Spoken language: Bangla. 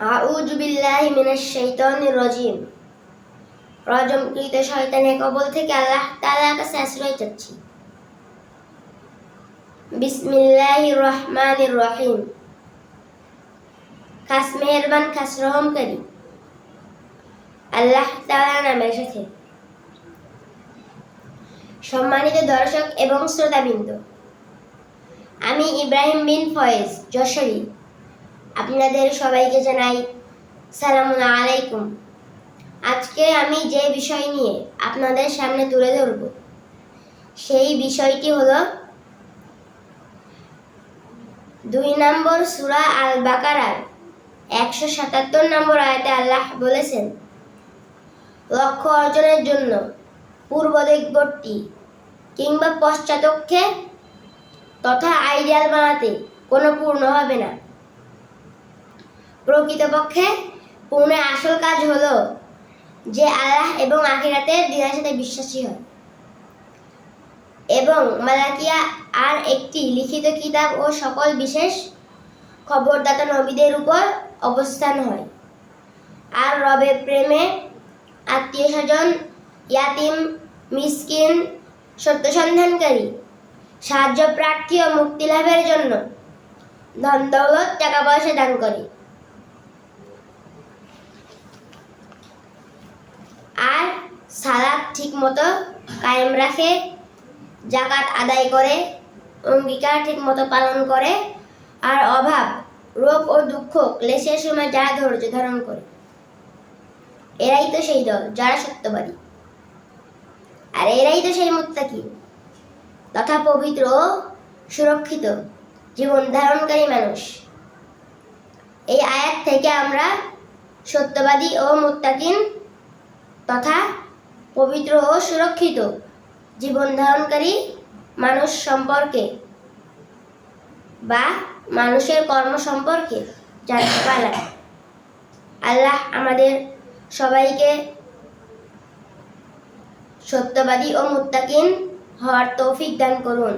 আউযু বিল্লাহি মিনাশ শাইতানির রাজিম। রজমকৃত শয়তানের কবল থেকে আল্লাহ তাআলার কাছে আশ্রয় চাচ্ছি বিসমিল্লাহির রহমানির রহিম। খাস মেহেরবান, খাস রহমকারী। আল্লাহ তাআলার নামের সাথে সম্মানিত দর্শক এবং শ্রোতাবৃন্দ, আমি ইব্রাহিম বিন ফয়েজ যশোরী। আপনাদের সবাইকে জানাই সালামুন আলাইকুম। আজকে আমি যে বিষয় নিয়ে আপনাদের সামনে তুলে ধরব, সেই বিষয়টি হলো দুই নম্বর সুরা আল বাকারার একশো সাতাত্তর নম্বর আয়াতে আল্লাহ বলেছেন, লক্ষ্য অর্জনের জন্য পূর্ব দিকবর্তী কিংবা পশ্চাতক্ষে তথা আইডিয়াল বানাতে কোনো পূর্ণ হবে না। প্রকৃতপক্ষে পূর্ণের আসল কাজ হলো যে আল্লাহ এবং আখিরাতের দিনের সাথে বিশ্বাসী হয়। এবং মালাকিয়া আর একটি লিখিত কিতাব ও সকল বিশেষ খবরদাতা নবীদের উপর অবস্থান হয়। আর রবের প্রেমে আত্মীয় স্বজন, ইয়াতিম, মিসকিন সত্য সন্ধানকারী সাহায্য প্রার্থী ও মুক্তি লাভের জন্য ধন দৌলত টাকা পয়সা দান করে আর সালাদ ঠিক মতো কায়েম রাখে, জাকাত আদায় করে, অঙ্গীকার ঠিক মতো পালন করে, আর অভাব, রোগ ও দুঃখ ক্লেশের সময় যারা ধৈর্য ধারণ করে, এরাই তো সেই দল, যারা সত্যবাদী। আর এরাই তো সেই মুত্তাকি, তথা পবিত্র সুরক্ষিত, জীবন ধারণকারী মানুষ। এই আয়াত থেকে আমরা সত্যবাদী ও মুত্তাকিন তথা পবিত্র ও সুরক্ষিত জীবন ধারণকারী মানুষ সম্পর্কে বা মানুষের কর্ম সম্পর্কে জানতে পারলাম। আল্লাহ আমাদের সবাইকে সত্যবাদী ও মুত্তাকিন হওয়ার তৌফিক দান করুন।